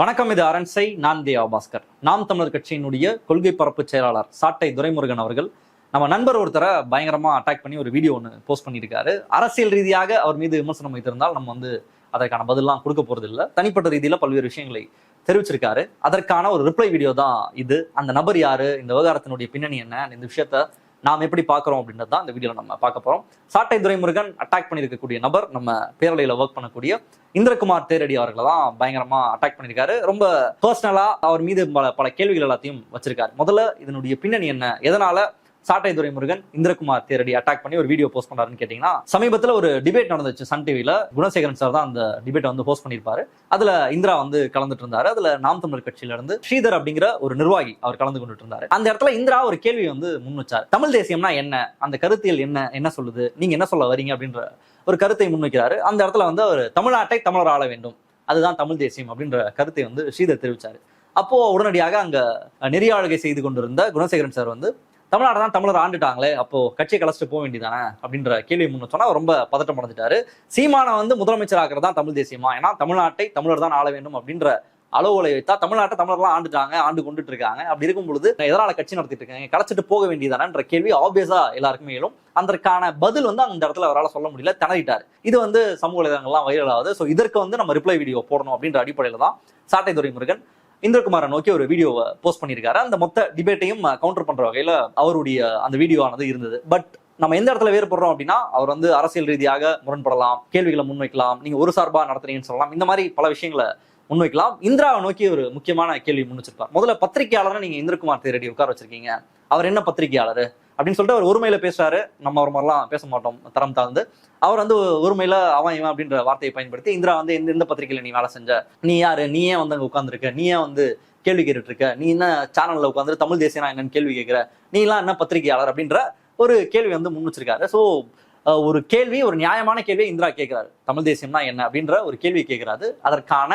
வணக்கம் இது அரண்சை நான் தேவா பாஸ்கர் நாம் தமிழர் கட்சியினுடைய கொள்கை பரப்பு செயலாளர் சாட்டை துரைமுருகன் அவர்கள் நம்ம நண்பர் ஒருத்தரை பயங்கரமா அட்டாக் பண்ணி ஒரு வீடியோ ஒன்று போஸ்ட் பண்ணியிருக்காரு. அரசியல் ரீதியாக அவர் மீது விமர்சனம் வைத்திருந்தால் நம்ம வந்து அதற்கான பதிலாம் கொடுக்க போறது இல்லை தனிப்பட்ட ரீதியில பல்வேறு விஷயங்களை தெரிவிச்சிருக்காரு. அதற்கான ஒரு ரிப்ளை வீடியோ தான் இது. அந்த நபர் யாரு? இந்த விவகாரத்தினுடைய பின்னணி என்ன? இந்த விஷயத்த நாம் எப்படி பார்க்குறோம் அப்படின்றது தான் இந்த வீடியோவில் நம்ம பார்க்க போறோம். சாட்டை துரைமுருகன் அட்டாக் பண்ணியிருக்கக்கூடிய நபர் நம்ம பேரலையில் ஒர்க் பண்ணக்கூடிய இந்திரகுமார் தேரடி அவர்களை தான் பயங்கரமா அட்டாக் பண்ணியிருக்காரு ரொம்ப பர்சனலா அவர் மீது பல பல கேள்விகள் எல்லாத்தையும் வச்சிருக்காரு. முதல்ல இதனுடைய பின்னணி என்ன? எதனால சாட்டை துரைமுருகன் இந்திரகுமார் தேரடி அட்டாக் பண்ணி ஒரு வீடியோ போஸ்ட் பண்ணாருன்னு கேட்டீங்கன்னா சமீபத்தில் ஒரு டிபேட் நடந்துச்சு சன் டிவியில் குணசேகரன் சார் தான் அந்த டிபேட்டை வந்து போஸ்ட் பண்ணியிருப்பாரு. அதில் இந்திரா வந்து கலந்துட்டு இருந்தாரு அதில் நாம் தமிழர் கட்சியிலிருந்து ஸ்ரீதர் அப்படிங்கிற ஒரு நிர்வாகி அவர் கலந்து கொண்டுட்டு இருந்தாரு அந்த இடத்துல இந்திரா ஒரு கேள்வி வந்து முன் வச்சார். தமிழ் தேசியம்னா என்ன? அந்த கருத்தியல் என்ன? என்ன சொல்லுது? நீங்க என்ன சொல்ல வரீங்க? அப்படின்ற ஒரு கருத்தை முன்வைக்கிறாரு அந்த இடத்துல வந்து அவர் தமிழ்நாட்டை தமிழர் ஆள வேண்டும். அதுதான் தமிழ் தேசியம் அப்படின்ற கருத்தை வந்து ஸ்ரீதர் தெரிவிச்சாரு. அப்போ உடனடியாக அங்க நெறியாளுகை செய்து கொண்டிருந்த குணசேகரன் சார் வந்து தமிழ்நாடு தான் தமிழர் ஆண்டுட்டாங்களே அப்போ கட்சியை கலைச்சிட்டு போக வேண்டியதானே அப்படின்ற கேள்வி முன் சொன்னா ரொம்ப பதட்டம் அடைஞ்சிட்டாரு. சீமானை வந்து முதலமைச்சர் ஆக்குறது தான் தமிழ் தேசியமா? ஏன்னா தமிழ்நாட்டை தமிழர் தான் ஆள வேண்டும் அப்படின்ற அளவுகளை வைத்தா தமிழ்நாட்டை தமிழர்லாம் ஆண்டுட்டாங்க ஆண்டு கொண்டுட்டு இருக்காங்க. அப்படி இருக்கும் பொழுது எதனால கட்சி நடத்திட்டு இருக்காங்க கலைச்சிட்டு போக வேண்டியதானன்ற கேள்வி ஆப்வியஸா எல்லாருக்குமே எழும். அதற்கான பதில் வந்து அந்த இடத்துல அவரால் சொல்ல முடியல திணறிட்டார். இது வந்து சமூக வலைதளங்கள்லாம் வைரல் ஆகுது. ஸோ இதற்கு வந்து நம்ம ரிப்ளை வீடியோ போடணும் அப்படின்ற அடிப்படையில் தான் சாட்டை துரைமுருகன் இந்திரகுமாரை நோக்கி ஒரு வீடியோவை போஸ்ட் பண்ணியிருக்காரு. அந்த மொத்த டிபேட்டையும் கவுண்டர் பண்ற வகையில அவருடைய அந்த வீடியோ ஆனது இருந்தது. பட் நம்ம எந்த இடத்துல வேறுபடுறோம் அப்படின்னா அவர் வந்து அரசியல் ரீதியாக முரண்படலாம் கேள்விகளை முன்வைக்கலாம் நீங்க ஒரு சார்பா நடத்துறீங்கன்னு சொல்லலாம். இந்த மாதிரி பல விஷயங்களை முன்வைக்கலாம். இந்திராவை நோக்கி ஒரு முக்கியமான கேள்வி முன் வச்சிருப்பார் முதல்ல பத்திரிகையாளரை நீங்க இந்திரகுமார் தேரடி உட்கார வச்சிருக்கீங்க. அவர் என்ன பத்திரிகையாளர்? அப்படின்னு சொல்லிட்டு அவர் ஒருமையில பேசுறாரு. நம்ம ஒரு மாதிரிலாம் பேச மாட்டோம். தரம் தாழ்ந்து. அவர் வந்து ஒருமையில அவன் இவன் அப்படின்ற வார்த்தையை பயன்படுத்தி இந்திரா வந்து எந்த எந்த பத்திரிகையில நீ வேலை செஞ்ச. நீ யாரு? நீ ஏன் வந்து அங்க உட்காந்துருக்க நீ ஏன் வந்து கேள்வி கேட்டுட்டு இருக்க நீ என்ன சேனல்ல உட்காந்து தமிழ் தேசியம் என்னன்னு கேள்வி கேட்கிற? நீ எல்லாம் என்ன பத்திரிகையாளர்? அப்படின்ற ஒரு கேள்வி வந்து முன் வச்சிருக்காரு. ஸோ ஒரு கேள்வி ஒரு நியாயமான கேள்வியை இந்திரா கேட்கிறாரு. தமிழ் தேசியம்னா என்ன? அப்படின்ற ஒரு கேள்வி கேட்கிறாரு. அதற்கான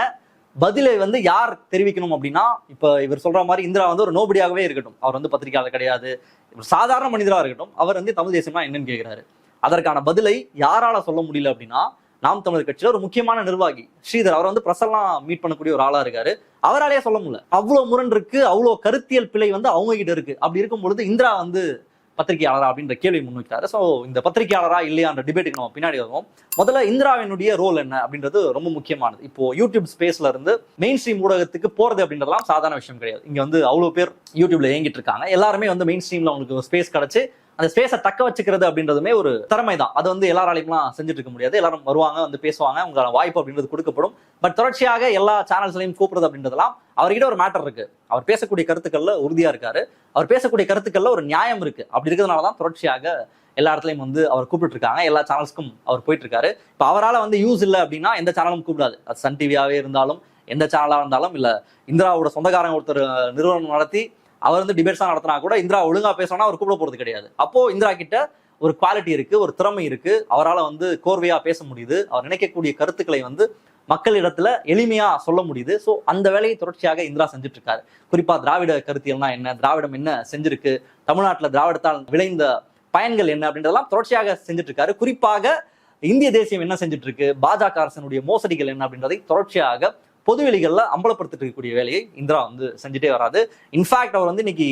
பதிலை வந்து யார் தெரிவிக்கணும் அப்படின்னா இப்ப இவர் சொல்ற மாதிரி இந்திரா வந்து ஒரு நோபடியாகவே இருக்கட்டும். அவர் வந்து பத்திரிகையாளர் கிடையாது. சாதாரண மனிதராக இருக்கட்டும். அவர் வந்து தமிழ் தேசம்னா என்னன்னு கேட்கிறாரு அதற்கான பதிலை யாரால சொல்ல முடியல அப்படின்னா நாம் தமிழர் கட்சியில ஒரு முக்கியமான நிர்வாகி ஸ்ரீதர். அவர் வந்து பிரசல்லாம் மீட் பண்ணக்கூடிய ஒரு ஆளா இருக்காரு. அவராலேயே சொல்ல முடியல. அவ்வளவு முரண் இருக்கு அவ்வளவு கருத்தியல் பிழை வந்து அவங்க கிட்ட இருக்கு. அப்படி இருக்கும் பொழுது இந்திரா வந்து பத்திரிகையாளரா அப்படின்ற கேள்வி முன்வைக்கிறாரு. ஸோ இந்த பத்திரிகையாளரா இல்லையான்ற டிபேட்டுக்கு நம்ம பின்னாடி வருவோம். முதல்ல இந்திராவினுடைய ரோல் என்ன அப்படின்றது ரொம்ப முக்கியமானது. இப்போ யூடியூப் ஸ்பேஸ்ல இருந்து மெயின் ஸ்ட்ரீம் ஊடகத்துக்கு போறது அப்படின்றதெல்லாம் சாதாரண விஷயம் கிடையாது. இங்க வந்து அவ்வளோ பேர் யூடியூப்ல இயங்கிட்டு இருக்காங்க. எல்லாருமே வந்து மெயின் ஸ்ட்ரீம்ல அவங்களுக்கு ஸ்பேஸ் கிடைச்சு அந்த ஸ்பேஸை தக்க வச்சுக்கிறது அப்படின்றதுமே ஒரு திறமை தான் அது வந்து எல்லாராலையும்லாம் செஞ்சுட்டு இருக்க முடியாது. எல்லாரும் வருவாங்க வந்து பேசுவாங்க. உங்களோட வாய்ப்பு அப்படின்றது கொடுக்கப்படும். பட் தொடர்ச்சியாக எல்லா சேனல்ஸ்லையும் கூப்பிடுறது அப்படின்றதெல்லாம் அவர்கிட்ட ஒரு மேட்டர் இருக்கு. அவர் பேசக்கூடிய கருத்துக்கள்ல உறுதியா இருக்காரு. அவர் பேசக்கூடிய கருத்துக்கள்ல ஒரு நியாயம் இருக்கு. அப்படி இருக்கிறதுனால தான் தொடர்ச்சியாக எல்லா இடத்துலையும் வந்து அவர் கூப்பிட்டு இருக்காங்க எல்லா சேனல்ஸ்க்கும் அவர் போயிட்டு இருக்காரு இப்போ அவரால் வந்து யூஸ் இல்லை அப்படின்னா எந்த சேனலும் கூப்பிடாது. அது சன் டிவியாவே இருந்தாலும் எந்த சேனலாக இருந்தாலும் இல்லை இந்திராவோட சொந்தக்காரங்க ஒருத்தர் நிறுவனம் நடத்தி அவர் வந்து டிபேட்ஸாக நடத்தினா கூட இந்திரா ஒழுங்காக பேசணும்னா அவர் கூப்பிட போகிறது கிடையாது. அப்போ இந்திரா கிட்ட ஒரு குவாலிட்டி இருக்கு ஒரு திறமை இருக்கு. அவரால் வந்து கோர்வையாக பேச முடியுது. அவர் நினைக்கக்கூடிய கருத்துக்களை வந்து மக்களிடத்துல எளிமையா சொல்ல முடியுது. ஸோ அந்த வேலையை தொடர்ச்சியாக இந்திரா செஞ்சுட்டு இருக்காரு குறிப்பா திராவிட கருத்தியல்னா என்ன? திராவிடம் என்ன செஞ்சிருக்கு? தமிழ்நாட்டில் திராவிடத்தால் விளைந்த பயன்கள் என்ன? அப்படின்றதெல்லாம் தொடர்ச்சியாக செஞ்சுட்டு இருக்காரு குறிப்பாக இந்திய தேசியம் என்ன செஞ்சுட்டு இருக்கு பாஜக அரசனுடைய மோசடிகள் என்ன? அப்படின்றதை தொடர்ச்சியாக பொதுவெளிகளில் அம்பலப்படுத்திட்டு இருக்கக்கூடிய வேலையை இந்திரா வந்து செஞ்சுட்டே வராது இன்ஃபேக்ட் அவர் வந்து இன்னைக்கு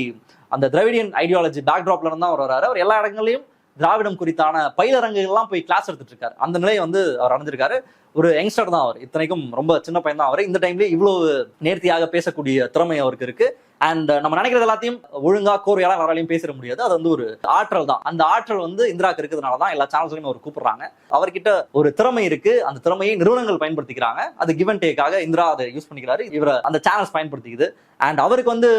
அந்த திராவிடியன் ஐடியாலஜி பேக்ட்ராப்ல இருந்து தான் அவர் வராரு. அவர் எல்லா இடங்களையும் திராவிடம் குறித்தான பயிலரங்குகள்லாம் போய் கிளாஸ் எடுத்துட்டு இருக்காரு அந்த நிலையை வந்து அவர் அடைஞ்சிருக்காரு. ஒரு யங்ஸ்டர் தான் அவர். இத்தனைக்கும் ரொம்ப சின்ன பையன் தான் அவர். இந்த டைம்லயே இவ்வளவு நேர்த்தியாக பேசக்கூடிய திறமை அவருக்கு இருக்கு. அண்ட் நம்ம நினைக்கிறது எல்லாத்தையும் ஒழுங்கா கோர்வையால யாராலையும் பேசிட முடியாது. அது வந்து ஒரு ஆற்றல் தான். அந்த ஆற்றல் வந்து இந்திராக்கு இருக்கிறதுனால தான் எல்லா சேனல்ஸ்லையும் அவர் கூப்பிடுறாங்க. அவர்கிட்ட ஒரு திறமை இருக்கு. அந்த திறமையை நிறுவனங்கள் பயன்படுத்திக்கிறாங்க. அது கிவன் டேக்காக இந்திரா அதை யூஸ் பண்ணிக்கிறாரு. இவரை அந்த சேனல்ஸ் பயன்படுத்திக்குது. அண்ட் அவருக்கு வந்து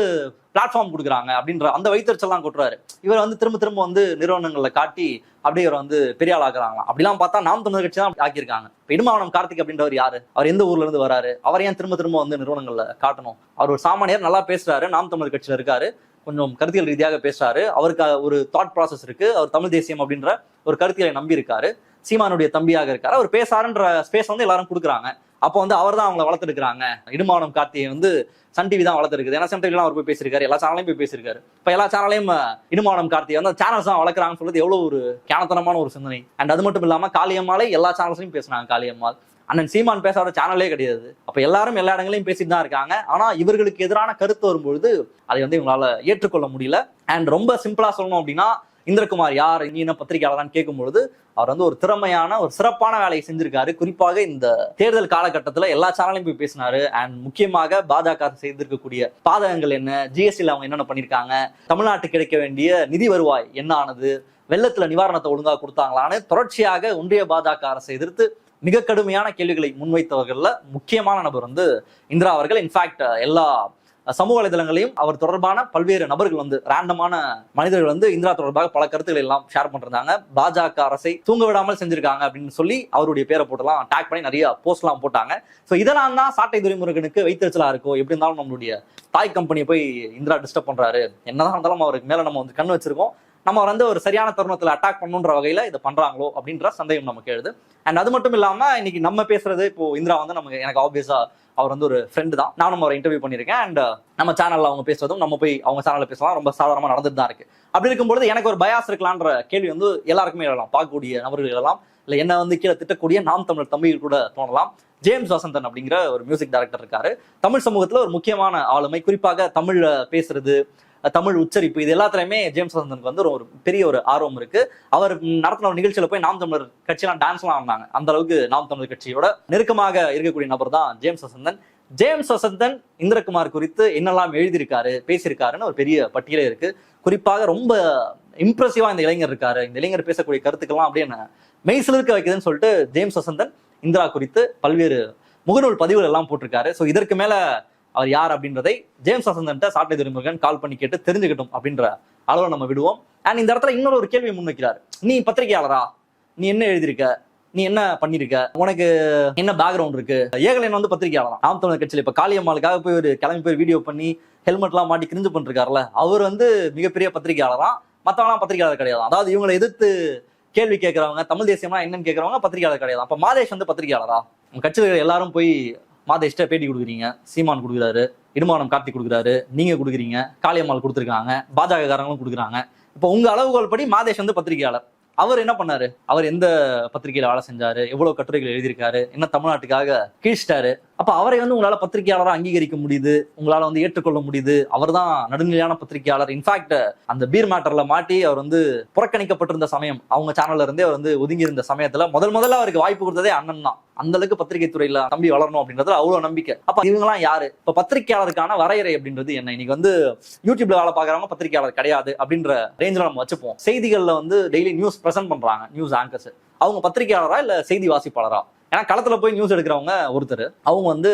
பிளாட்ஃபார்ம் கொடுக்குறாங்க அப்படின்ற அந்த வைத்தறிச்சல்லாம் கொட்டுறாரு. இவர் வந்து திரும்ப திரும்ப வந்து நிறுவனங்களை காட்டி அப்படியே இவர் வந்து பெரிய ஆள் ஆக்குறாங்களாம். அப்படிலாம் பார்த்தா நாம் தமிழர் கட்சி தான் ஆக்கியிருக்காங்க. இப்போ இடுமாவனம் கார்த்திக் அப்படின்றவர் யாரு? அவர் எந்த ஊர்ல இருந்து வராரு? அவர் ஏன் திரும்ப திரும்ப வந்து நிறுவனங்கள்ல காட்டணும்? அவர் ஒரு சாமானியர் நல்லா பேசுறாரு நாம் தமிழர் கட்சியில இருக்காரு. கொஞ்சம் கருத்தியல் ரீதியாக பேசுறாரு. அவருக்கு ஒரு தாட் ப்ராசஸ் இருக்கு. அவர் தமிழ் தேசியம் அப்படின்ற ஒரு கருத்தியலை நம்பி இருக்காரு சீமானுடைய தம்பியாக இருக்காரு. அவர் பேசாருன்ற ஸ்பேஸ் வந்து எல்லாரும் கொடுக்குறாங்க. அப்போ வந்து அவர் தான் அவங்களை வளர்த்துருக்காங்க இடுமானம் கார்த்தியை வந்து சன் டிவி தான் வளர்த்துருக்குது. ஏன்னா சன் டிவிலாம் அவர் போய் பேசியிருக்காரு. எல்லா சேனலையும் போய் பேசியிருக்காரு. இப்போ எல்லா சேனலையும் இடுமானம் கார்த்தியை வந்து சேனல்ஸ் தான் வளர்க்குறாங்கன்னு சொல்றது எவ்வளோ ஒரு கேனத்தனமான ஒரு சிந்தனை. அண்ட் அது மட்டும் இல்லாமல் காளியம்மாளை எல்லா சேனல்ஸ்லையும் பேசுனாங்க காளியம்மாள். அண்ணன் சீமான் பேசாத சேனலே கிடையாது. அப்போ எல்லாரும் எல்லா இடங்களையும் பேசிட்டு தான் இருக்காங்க. ஆனால் இவர்களுக்கு எதிரான கருத்து வரும்பொழுது அதை வந்து இவங்களால ஏற்றுக்கொள்ள முடியல. அண்ட் ரொம்ப சிம்பிளாக சொல்லணும் அப்படின்னா இந்திரகுமார் யார் நீ என்ன பத்திரிகையாளரான்னு கேட்கும்பொழுது அவர் வந்து ஒரு திறமையான ஒரு சிறப்பான வேலையை செஞ்சிருக்காரு. குறிப்பாக இந்த தேர்தல் காலகட்டத்தில் எல்லா சேனலையும் போய் பேசினாரு. அண்ட் முக்கியமாக பாஜக செய்திருக்கக்கூடிய பாதகங்கள் என்ன ஜிஎஸ்டியில் அவங்க என்னென்ன பண்ணியிருக்காங்க தமிழ்நாட்டுக்கு கிடைக்க வேண்டிய நிதி வருவாய் என்ன ஆனது வெள்ளத்துல நிவாரணத்தை ஒழுங்காக கொடுத்தாங்களான்னு தொடர்ச்சியாக ஒன்றிய பாஜக அரசை எதிர்த்து மிக கடுமையான கேள்விகளை முன்வைத்தவர்களில் முக்கியமான நபர் வந்து இந்திரா அவர்கள். இன்ஃபேக்ட் எல்லா சமூக வலைதளங்களையும் அவர் தொடர்பான பல்வேறு நபர்கள் வந்து ரேண்டமான மனிதர்கள் வந்து இந்திரா தொடர்பாக பல கருத்துக்களை எல்லாம் ஷேர் பண்ணிருந்தாங்க. பாஜக அரசை தூங்க விடாமல் செஞ்சிருக்காங்க அப்படின்னு சொல்லி அவருடைய பேரை போட்டுலாம் டேக் பண்ணி நிறைய போஸ்ட்லாம் போட்டாங்க. ஸோ இதெல்லாம் தான் சாட்டை துறைமுருகனுக்கு வைத்தறிச்சலா இருக்கும் எப்படி இருந்தாலும் நம்மளுடைய தாய் கம்பெனியை போய் இந்திரா டிஸ்டர்ப் பண்றாரு? என்னதான் இருந்தாலும் அவருக்கு மேல நம்ம வந்து கண்ணு வச்சிருக்கோம். நம்ம வந்து ஒரு சரியான தருணத்தில் அட்டாக் பண்ணுன்ற வகையில இதை பண்றாங்களோ அப்படின்ற சந்தேகம் நமக்கு எழுது. அண்ட் அது மட்டும் இல்லாமல் இன்னைக்கு நம்ம பேசுறது இப்போ இந்திரா வந்து நமக்கு எனக்கு ஆப்வியஸாக அவர் வந்து ஒரு ஃப்ரெண்டு தான். நானும் அவரை இன்டர்வியூ பண்ணியிருக்கேன். அண்ட் uh, நம்ம சேனலில் அவங்க பேசுறதும் நம்ம போய் அவங்க சேனலில் பேசலாம். ரொம்ப சாதாரணமா நடந்துட்டு தான் இருக்கு. அப்படி இருக்கும்பொழுது எனக்கு ஒரு பயாஸ் இருக்கலான்ற கேள்வி வந்து எல்லாருக்குமே எழலாம் பார்க்கக்கூடிய நபர்கள் எழலாம் இல்லை என்ன வந்து கீழே திட்டக்கூடிய நாம் தமிழர் தம்பிகள் கூட தோணலாம். ஜேம்ஸ் வசந்தன் அப்படிங்கிற ஒரு மியூசிக் டைரக்டர் இருக்காரு. தமிழ் சமூகத்தில் ஒரு முக்கியமான ஆளுமை. குறிப்பாக தமிழ்ல பேசுறது தமிழ் உச்சரிப்பு இது எல்லாத்துலயுமே ஜேம்ஸ் வசந்தனுக்கு வந்து ஒரு- ஒரு பெரிய ஒரு ஆர்வம் இருக்கு. அவர் நடத்தின ஒரு நிகழ்ச்சியில போய் நாம் தமிழர் கட்சியெல்லாம் டான்ஸ்லாம் ஆடினாங்க. அந்த அளவுக்கு நாம் தமிழர் கட்சியோட நெருக்கமாக இருக்கக்கூடிய நபர் தான் ஜேம்ஸ் வசந்தன். ஜேம்ஸ் வசந்தன் இந்திரகுமார் குறித்து என்னெல்லாம் எழுதியிருக்காரு பேசியிருக்காருன்னு ஒரு பெரிய பட்டியலே இருக்கு. குறிப்பாக ரொம்ப இம்ப்ரெசிவா இந்த இளைஞர் இருக்காரு. இந்த இளைஞர் பேசக்கூடிய கருத்துக்கெல்லாம் அப்படியே என்ன மெய் சிலிர்க்க வைக்குதுன்னு சொல்லிட்டு ஜேம்ஸ் வசந்தன் இந்திரா குறித்து பல்வேறு முகநூல் பதிவுகள் எல்லாம் போட்டிருக்காரு. ஸோ இதற்கு மேல அவர் யார் அப்படின்றதை ஜேம்ஸ் வசந்தன்ட்ட சாட்டை துறைமுருகன் கால் பண்ணி கேட்டு தெரிஞ்சுக்கிட்டோம் அப்படின்ற அளவில் நம்ம விடுவோம். அண்ட் இந்த இடத்துல இன்னொரு ஒரு கேள்வி முன்வைக்கிறார். நீ பத்திரிகையாளரா? நீ என்ன எழுதியிருக்க? நீ என்ன பண்ணிருக்க உனக்கு என்ன பேக்ரவுண்ட் இருக்கு? ஏகலைன் வந்து பத்திரிகையாளர்? ஆம் தமிழர் கட்சியில் இப்ப காளியம்மாளுக்காக போய் ஒரு கிளம்பி போய் வீடியோ பண்ணி ஹெல்மெட்லாம் மாட்டி கிரிஞ்சு பண்ணிருக்காருல அவர் வந்து மிகப்பெரிய பத்திரிகையாளர்? தான் பத்திரிகையாளர் கிடையாது. அதாவது இவங்களை எதிர்த்து கேள்வி கேட்கறவங்க தமிழ் தேசியமா என்னன்னு கேட்கறவங்க பத்திரிகையாளர் கிடையாது. அப்ப மாதேஷ் வந்து பத்திரிகையாளரா? கட்சிகள் கட்சியில் எல்லாரும் போய் மாதேஷ்ட பேட்டி கொடுக்குறீங்க சீமான் கொடுக்குறாரு இடுமானம் கார்த்தி கொடுக்குறாரு நீங்க கொடுக்குறீங்க காளியம்மாள் கொடுத்துருக்காங்க பாஜக காரங்களும் கொடுக்குறாங்க. இப்போ உங்க அளவுகோல் படி மாதேஷ் வந்து பத்திரிகையாளர். அவர் என்ன பண்ணாரு? அவர் எந்த பத்திரிகையில வேலை செஞ்சாரு? எவ்வளவு கட்டுரைகள் எழுதியிருக்காரு? என்ன தமிழ்நாட்டுக்காக கீழ்ச்சிட்டாரு? அப்ப அவரை வந்து உங்களால பத்திரிகையாளராக அங்கீகரிக்க முடியுது உங்களால வந்து ஏற்றுக்கொள்ள முடியுது. அவர்தான் நடுநிலையான பத்திரிகையாளர். இன்ஃபேக்ட் அந்த பீர் மேட்டரில் மாட்டி அவர் வந்து புறக்கணிக்கப்பட்டிருந்த சமயம் அவங்க சேனல்ல இருந்தே அவர் வந்து ஒதுங்கி இருந்த சமயத்துல முதல் முதல்ல அவருக்கு வாய்ப்பு கொடுத்ததே அண்ணன் தான். அந்த அளவுக்கு பத்திரிகை துறையில தம்பி வளரணும் அப்படின்றதுல அவ்வளவு நம்பிக்கை. அப்ப இவங்கலாம் யாரு? இப்ப பத்திரிகையாளருக்கான வரையறை அப்படின்றது என்ன? இன்னைக்கு வந்து யூடியூப்ல வேலை பார்க்கறவங்க பத்திரிகையாளர் கிடையாது அப்படின்ற ரேஞ்சில் நம்ம வச்சுப்போம். செய்திகள்ல வந்து டெய்லி நியூஸ் ப்ரெசென்ட் பண்றாங்க நியூஸ் ஆங்கர்ஸ் அவங்க பத்திரிகையாளரா இல்ல செய்தி வாசிப்பாளரா? ஏன்னா களத்துல போய் நியூஸ் எடுக்கிறவங்க ஒருத்தர் அவங்க வந்து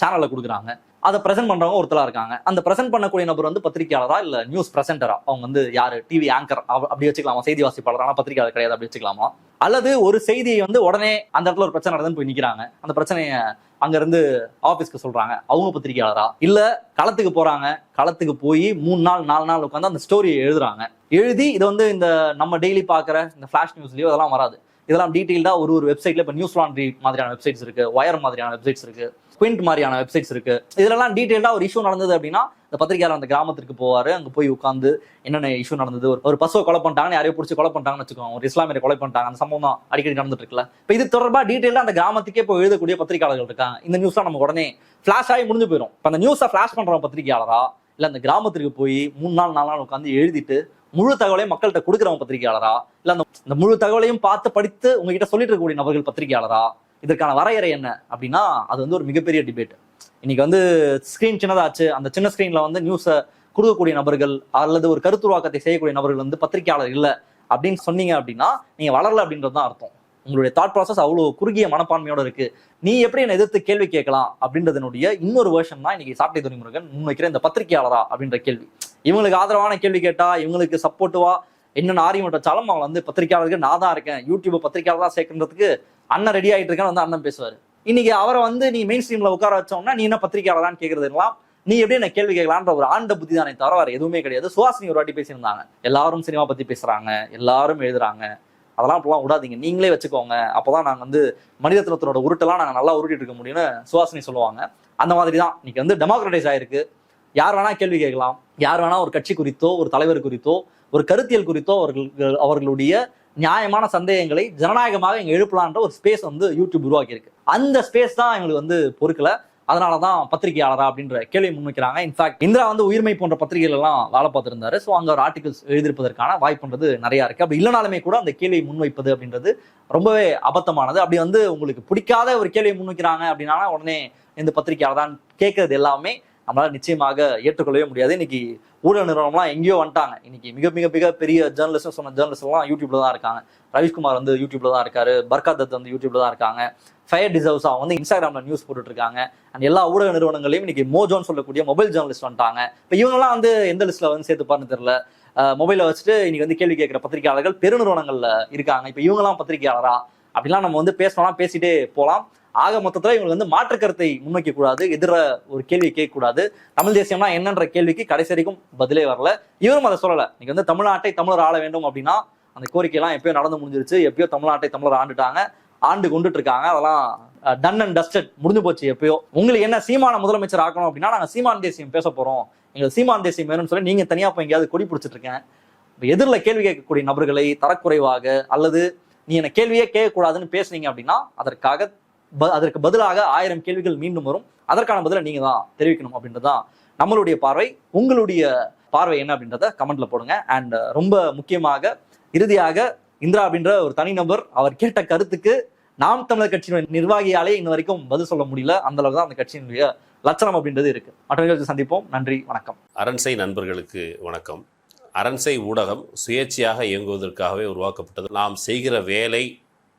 சேனல்ல கொடுக்குறாங்க. அதை பிரசென்ட் பண்றவங்க ஒருத்தரா இருக்காங்க. அந்த பிரசென்ட் பண்ணக்கூடிய நபர் வந்து பத்திரிகையாளரா இல்ல நியூஸ் பிரசென்டரா அவங்க வந்து யாரு? டிவி ஆங்கர் அப்படி வச்சுக்கலாமா? செய்தி வாசிப்பாளர்? ஆனா பத்திரிகையாளர் கிடையாது அப்படி வச்சுக்கலாமா? அல்லது ஒரு செய்தியை வந்து உடனே அந்த இடத்துல ஒரு பிரச்சனை நடந்துன்னு போய் நிக்கிறாங்க. அந்த பிரச்சனையை அங்க இருந்து ஆபீஸ்க்கு சொல்றாங்க. அவங்க பத்திரிகையாளரா இல்ல களத்துக்கு போறாங்க. களத்துக்கு போய் மூணு நாள் நாலு நாள் உட்காந்து அந்த ஸ்டோரியை எழுதுறாங்க. எழுதி இதை வந்து இந்த நம்ம டெய்லி பாக்குற இந்த ஃபிளாஷ் நியூஸ்லயோ அதெல்லாம் வராது. இதெல்லாம் டீட்டெயில்டா ஒரு ஒரு வெப்சைட்ல இப்போ நியூஸ் லாண்ட்ரி மாதிரியான வெப்சைட்ஸ் இருக்கு ஒயர் மாதிரியான வெப்சைட்ஸ் இருக்கு குவிண்ட் மாதிரியான வெப்சைட்ஸ் இருக்கு. இதுலலாம் டீட்டெயில்டா ஒரு இஷ்யூ நடந்தது அப்படின்னா இந்த பத்திரிகையாளர் அந்த கிராமத்திற்கு போவாரு அங்க போய் உட்காந்து என்னென்ன இஷ்யூ நடந்தது ஒரு ஒரு பசுவை கொலை பண்ணிட்டாங்கன்னு யாரையோ பிடிச்சி கொலை பண்ணிட்டாங்கன்னு வச்சுக்கோங்க ஒரு இஸ்லாமியரை கொலை பண்ணிட்டாங்க அந்த சம்பவம் தான் அடிக்கடி நடந்துட்டு இருக்குல்ல இப்போ இது தொடர்பா டீட்டெயிலா அந்த கிராமத்துக்கே போய் எழுதக்கூடிய பத்திரிகையாளர்கள் இருக்காங்க இந்த நியூஸ்லாம் நம்ம உடனே ஃபிளாஷ் ஆகி முடிஞ்சு போயிடும் இப்போ அந்த நியூஸை ஃபிளாஷ் பண்ற பத்திரிகையாளரா? இல்ல அந்த கிராமத்திற்கு போய் மூணு நாள் நாலு நாள் உட்காந்து எழுதிட்டு முழு தகவலையும் மக்கள்கிட்ட கொடுக்குறவங்க பத்திரிகையாளரா? இல்ல அந்த இந்த முழு தகவலையும் பார்த்து படித்து உங்ககிட்ட சொல்லிட்டு இருக்கக்கூடிய நபர்கள் பத்திரிகையாளரா? இதற்கான வரையறை என்ன? அப்படின்னா அது வந்து ஒரு மிகப்பெரிய டிபேட் இன்னைக்கு வந்து ஸ்கிரீன் சின்னதாச்சு. அந்த சின்ன ஸ்கிரீன்ல வந்து நியூஸை கொடுக்கக்கூடிய நபர்கள் அல்லது ஒரு கருத்துருவாக்கத்தை செய்யக்கூடிய நபர்கள் வந்து பத்திரிகையாளர் இல்லை அப்படின்னு சொன்னீங்க அப்படின்னா நீங்க வளரல அப்படின்றது தான் அர்த்தம். உங்களுடைய தாட் ப்ராசஸ் அவ்வளவு குறுகிய மனப்பான்மையோட இருக்கு. நீ எப்படி என்னை எதிர்த்து கேள்வி கேட்கலாம் அப்படின்றதனுடைய இன்னொரு வேர்ஷன் தான் இன்னைக்கு சாட்டை முன் முன்வைக்கிற இந்த பத்திரிகையாளரா அப்படின்ற கேள்வி. இவங்களுக்கு ஆதரவான கேள்வி கேட்டா இவங்களுக்கு சப்போர்ட்டிவா என்னென்ன ஆரியம் வச்சாலும் அவன் வந்து பத்திரிகையாளருக்கு நான் தான் இருக்கேன். யூடியூப் தான் சேர்க்கறதுக்கு அண்ணன் ரெடி ஆகிட்டு இருக்கேன்னு வந்து அண்ணன் பேசுவார். இன்னைக்கு அவரை வந்து நீ மெயின் ஸ்ட்ரீம்ல உட்கார வச்சோம்னா நீ என்ன பத்திரிகையாளரான்னு கேட்கறதுலாம் நீ எப்படி என்ன கேள்வி கேட்கலான்ற ஒரு ஆண்ட புத்தி தானே தவிர வேற எதுவுமே கிடையாது. சுவாசினி ஒரு வாட்டி பேசியிருந்தாங்க. எல்லாரும் சினிமா பத்தி பேசுறாங்க எல்லாரும் எழுதுறாங்க. அதெல்லாம் இப்பெல்லாம் விடாதீங்க. நீங்களே வச்சுக்கோங்க. அப்பதான் நாங்க வந்து மனிதத்தினத்தோட உருட்டெல்லாம் நாங்க நல்லா உருட்டிட்டு இருக்க முடியும்னு சுவாசினி சொல்லுவாங்க. அந்த மாதிரி தான் இன்னைக்கு வந்து டெமோக்ரடைஸ் ஆயிருக்கு. யார் வேணா கேள்வி கேட்கலாம். யார் வேணா ஒரு கட்சி குறித்தோ ஒரு தலைவர் குறித்தோ ஒரு கருத்தியல் குறித்தோ அவர்கள் அவர்களுடைய நியாயமான சந்தேகங்களை ஜனநாயகமாக இங்க எழுப்பலான்ற ஒரு ஸ்பேஸ் வந்து யூடியூப் உருவாக்கியிருக்கு. அந்த ஸ்பேஸ் தான் எங்களுக்கு வந்து பொறுக்கல. அதனால தான் பத்திரிகையாளரா அப்படின்ற கேள்வி முன்வைக்கிறாங்க. இன்ஃபேக்ட் இந்திரா வந்து உயிர்மை போன்ற பத்திரிகைகள் எல்லாம் வேலை பார்த்திருந்தாரு. ஸோ அங்கே ஒரு ஆர்டிகல்ஸ் எழுதியிருப்பதற்கான வாய்ப்புன்றது நிறைய இருக்கு. அப்படி இல்லைனாலுமே கூட அந்த கேள்வியை முன்வைப்பது அப்படின்றது ரொம்பவே அபத்தமானது. அப்படி வந்து உங்களுக்கு பிடிக்காத ஒரு கேள்வியை முன்வைக்கிறாங்க அப்படின்னா உடனே இந்த பத்திரிகையாளர் தான் கேட்கறது எல்லாமே. நம்மளால நிச்சயமாக ஏற்றுக்கொள்ளவே முடியாது. இன்னைக்கு ஊடக நிறுவனம்லாம் எங்கேயோ வந்துட்டாங்க. இன்னைக்கு மிக மிக மிக பெரிய ஜேர்னலிஸ்ட் சொன்ன ஜேர்னலிஸ்ட் எல்லாம் யூடியூப்ல தான் இருக்காங்க. ரவிஷ்குமார் வந்து யூடியூப்ல தான் இருக்காரு. பர்கா தத் வந்து யூடியூப்ல தான் இருக்காங்க. ஃபயர் டிசர்வ்ஸ் அவங்க வந்து இன்ஸ்டாகிராம்ல நியூஸ் போட்டுட்டு இருக்காங்க. அண்ட் எல்லா ஊடக நிறுவனங்களையும் இன்னைக்கு மோஜோன்னு சொல்லக்கூடிய மொபைல் ஜேர்னலிஸ்ட் வந்துட்டாங்க. இப்போ இவங்கெல்லாம் வந்து எந்த லிஸ்ட்ல வந்து சேர்த்துப்பாருன்னு தெரியல. மொபைலை வச்சுட்டு இன்னைக்கு வந்து கேள்வி கேட்கிற பத்திரிகையாளர்கள் பெருநிறுவனங்கள்ல இருக்காங்க. இப்போ இவங்கெல்லாம் பத்திரிகையாளரா? அப்படிலாம் நம்ம வந்து பேசலாம் பேசிட்டே போகலாம் ஆக மொத்தத்துல இவங்களுக்கு வந்து மாற்று கருத்தை முன்வைக்க கூடாது எதிர ஒரு கேள்வி கேட்க கூடாது தமிழ் தேசியம்னா என்னன்ற கேள்விக்கு கடைசி வரைக்கும் பதிலே வரல. இவரும் அதை சொல்லல. நீங்க வந்து தமிழ்நாட்டை தமிழர் ஆள வேண்டும் அப்படின்னா அந்த கோரிக்கைலாம் எப்பயோ நடந்து முடிஞ்சிருச்சு. எப்பயோ தமிழ்நாட்டை தமிழர் ஆண்டுட்டாங்க ஆண்டு கொண்டுட்டு இருக்காங்க அதெல்லாம் டன் அண்ட் டஸ்டட் முடிஞ்சு போச்சு எப்பயோ. உங்களுக்கு என்ன சீமான முதலமைச்சர் ஆக்கணும் அப்படின்னா நாங்க சீமான் தேசியம் பேச போறோம். எங்களுக்கு சீமான் தேசியம் வேணும்னு சொல்லி நீங்க தனியா போய் எங்கேயாவது கொடி பிடிச்சிட்டு இருக்கேன் எதிரில் கேள்வி கேட்கக்கூடிய நபர்களை தரக்குறைவாக அல்லது நீ என்ன கேள்வியே கேட்கக்கூடாதுன்னு பேசுனீங்க அப்படின்னா அதற்காக அதற்கு பதிலாக ஆயிரம் கேள்விகள் மீண்டும் வரும். அதற்கான பதிலை நீங்க தான் தெரிவிக்கணும் அப்படின்றதுதான் நம்மளுடைய பார்வை. உங்களுடைய பார்வை என்ன அப்படின்றத கமெண்ட்ல போடுங்க. அண்ட் ரொம்ப முக்கியமாக இறுதியாக இந்திரா அப்படின்ற ஒரு தனிநபர் அவர் கேட்ட கருத்துக்கு நாம் தமிழர் கட்சியினுடைய நிர்வாகியாலே இன்ன வரைக்கும் பதில் சொல்ல முடியல. அந்த அளவுக்கு தான் அந்த கட்சியினுடைய லட்சணம் அப்படின்றது இருக்கு. மற்ற நிகழ்ச்சி சந்திப்போம். நன்றி வணக்கம். அரண்சை நண்பர்களுக்கு வணக்கம். அரண்சை ஊடகம் சுயேட்சையாக இயங்குவதற்காகவே உருவாக்கப்பட்டது. நாம் செய்கிற வேலை